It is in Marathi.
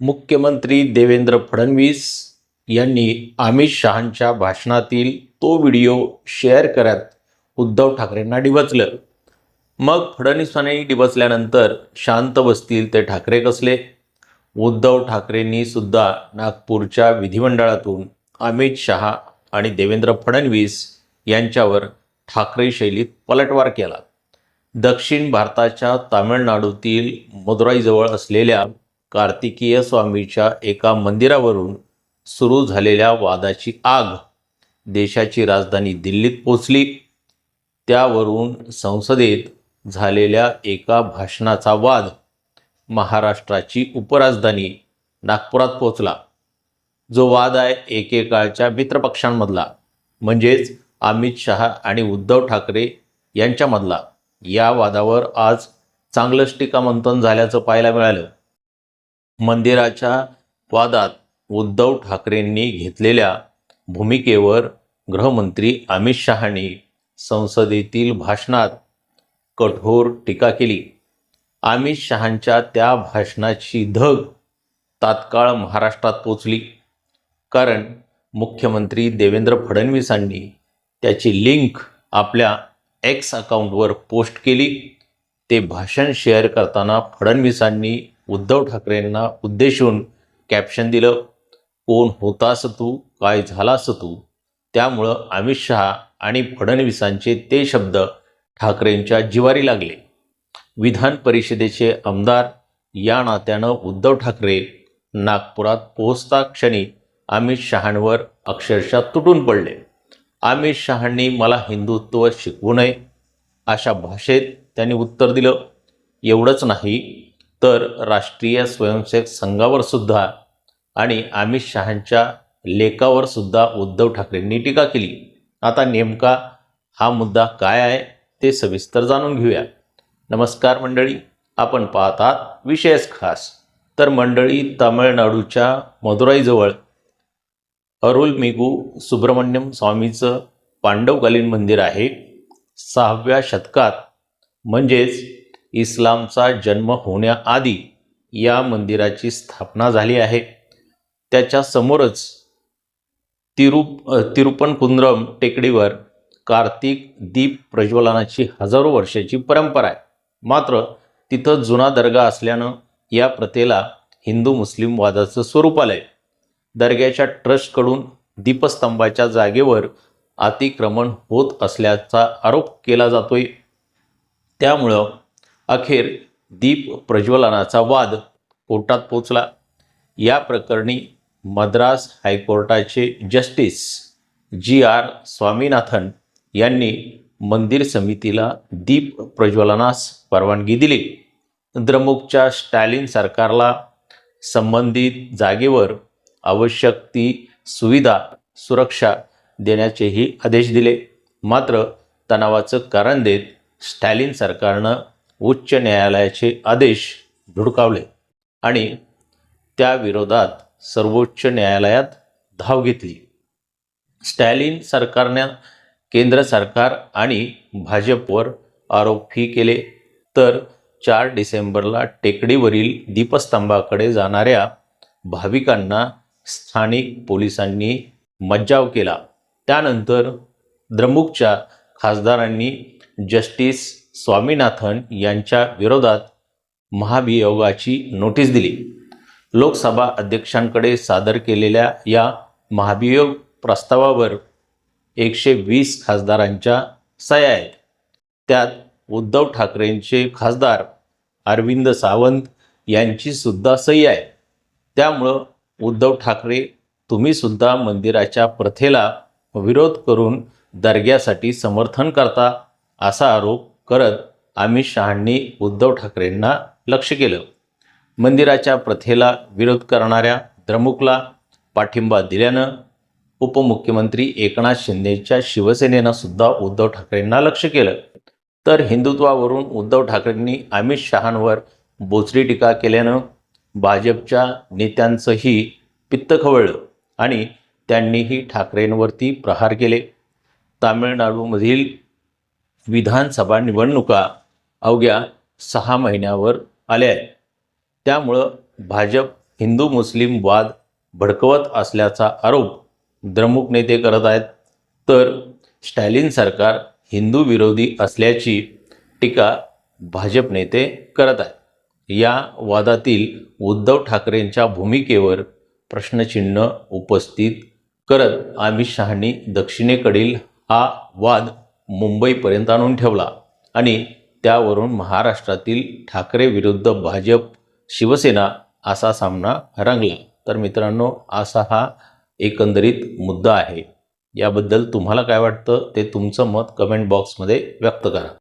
मुख्यमंत्री देवेंद्र फडणवीस यांनी अमित शहांच्या भाषणातील तो व्हिडिओ शेअर करत उद्धव ठाकरेंना डिवचलं. मग फडणवीसांनी डिवचल्यानंतर शांत बसतील ते ठाकरे कसले? उद्धव ठाकरेंनी सुद्धा नागपूरच्या विधिमंडळातून अमित शहा आणि देवेंद्र फडणवीस यांच्यावर ठाकरे शैलीत पलटवार केला. दक्षिण भारताच्या तामिळनाडूतील मदुराईजवळ असलेल्या कार्तिकीय स्वामीच्या एका मंदिरावरून सुरू झालेल्या वादाची आग देशाची राजधानी दिल्लीत पोचली. त्यावरून संसदेत झालेल्या एका भाषणाचा वाद महाराष्ट्राची उपराजधानी नागपुरात पोचला. जो वाद आहे एकेकाळच्या मित्रपक्षांमधला म्हणजेच अमित शहा आणि उद्धव ठाकरे यांच्यामधला. या वादावर आज चांगलंच टीकामंथन झाल्याचं पाहायला मिळालं. मंदिराच्या वादात उद्धव ठाकरेंनी घेतलेल्या भूमिकेवर गृहमंत्री अमित शहानी संसदेतील भाषणात कठोर टीका केली. अमित शहांच्या त्या भाषणाची धग तात्काळ महाराष्ट्रात पोचली. कारण मुख्यमंत्री देवेंद्र फडणवीसांनी त्याची लिंक आपल्या एक्स अकाउंटवर पोस्ट केली. ते भाषण शेअर करताना फडणवीसांनी उद्धव ठाकरेंना उद्देशून कॅप्शन दिलं कोण होतास तू काय झालास तू त्यामुळं अमित शहा आणि फडणवीसांचे ते शब्द ठाकरेंच्या जिवारी लागले. विधान परिषदेचे आमदार या नात्यानं उद्धव ठाकरे नागपुरात पोहोचता क्षणी अमित शहांवर अक्षरशः तुटून पडले. अमित शहांनी मला हिंदुत्व शिकवू नये अशा भाषेत त्यांनी उत्तर दिलं. एवढंच नाही तर राष्ट्रीय स्वयंसेवक संघावर सुद्धा आणि अमित शहांच्या लेखावर सुद्धा उद्धव ठाकरेंनी टीका केली. आता नेमका हा मुद्दा काय आहे ते सविस्तर जाणून घेऊया. नमस्कार मंडळी आपण पाहतात विशेष खास. तर मंडळी तामिळनाडूच्या मदुराईजवळ अरुलमेगू सुब्रमण्यम स्वामीचं पांडवकालीन मंदिर आहे. सहाव्या शतकात म्हणजेच इस्लामचा जन्म होण्याआधी या मंदिराची स्थापना झाली आहे. त्याच्या समोरच तिरुप तिरुपनकुंद्रम टेकडीवर कार्तिक दीप प्रज्वलनाची हजारो वर्षाची परंपरा आहे. मात्र तिथं जुना दर्गा असल्यानं या प्रथेला हिंदू मुस्लिम वादाचं स्वरूप आलं आहे दर्ग्याच्या ट्रस्टकडून दीपस्तंभाच्या जागेवर अतिक्रमण होत असल्याचा आरोप केला जातोय. त्यामुळं अखेर दीप प्रज्वलनाचा वाद कोर्टात पोचला. या प्रकरणी मद्रास हायकोर्टाचे जस्टिस जी आर स्वामीनाथन यांनी मंदिर समितीला दीप प्रज्वलनास परवानगी दिली. द्रमुकच्या स्टॅलिन सरकारला संबंधित जागेवर आवश्यक ती सुविधा सुरक्षा देण्याचेही आदेश दिले. मात्र तणावाचं कारण देत स्टॅलिन सरकारनं उच्च न्यायालयाचे आदेश धुडकावले आणि त्याविरोधात सर्वोच्च न्यायालयात धाव घेतली. स्टॅलिन सरकारनं केंद्र सरकार आणि भाजपवर आरोपही केले. तर चार डिसेंबरला टेकडीवरील दीपस्तंभाकडे जाणाऱ्या भाविकांना स्थानिक पोलिसांनी मज्जाव केला. त्यानंतर द्रमुकच्या खासदारांनी जस्टिस स्वामीनाथन यांच्या विरोधात महाभियोगाची नोटीस दिली. लोकसभा अध्यक्षांकडे सादर केलेल्या या महाभियोग प्रस्तावावर एकशे वीस खासदारांच्या सह्या आहेत. त्यात उद्धव ठाकरेंचे खासदार अरविंद सावंत यांची सुद्धा सही आहे. त्यामुळं उद्धव ठाकरे तुम्हीसुद्धा मंदिराच्या प्रथेला विरोध करून दर्ग्यासाठी समर्थन करता असा आरोप करत अमित शहांनी उद्धव ठाकरेंना लक्ष केलं. मंदिराच्या प्रथेला विरोध करणाऱ्या द्रमुकला पाठिंबा दिल्यानं उपमुख्यमंत्री एकनाथ शिंदेच्या शिवसेनेनं सुद्धा उद्धव ठाकरेंना लक्ष केलं. तर हिंदुत्वावरून उद्धव ठाकरेंनी अमित शहांवर बोचरी टीका केल्यानं भाजपच्या नेत्यांचंही पित्त खवळलं आणि त्यांनीही ठाकरेंवरती प्रहार केले. तामिळनाडूमधील विधानसभा निवडणुका अवघ्या सहा महिन्यावर आल्या आहेत. त्यामुळं भाजप हिंदू मुस्लिम वाद भडकवत असल्याचा आरोप द्रमुक नेते करत आहेत. तर स्टॅलिन सरकार हिंदू विरोधी असल्याची टीका भाजप नेते करत आहेत. या वादातील उद्धव ठाकरेंच्या भूमिकेवर प्रश्नचिन्ह उपस्थित करत अमित शहानी दक्षिणेकडील हा वाद मुंबईपर्यंत आणून ठेवला आणि त्यावरून महाराष्ट्रातील ठाकरे विरुद्ध भाजप शिवसेना असा सामना रंगला. तर मित्रांनो असा हा एकंदरीत मुद्दा आहे. याबद्दल तुम्हाला काय वाटतं ते तुमचं मत कमेंट बॉक्समध्ये व्यक्त करा.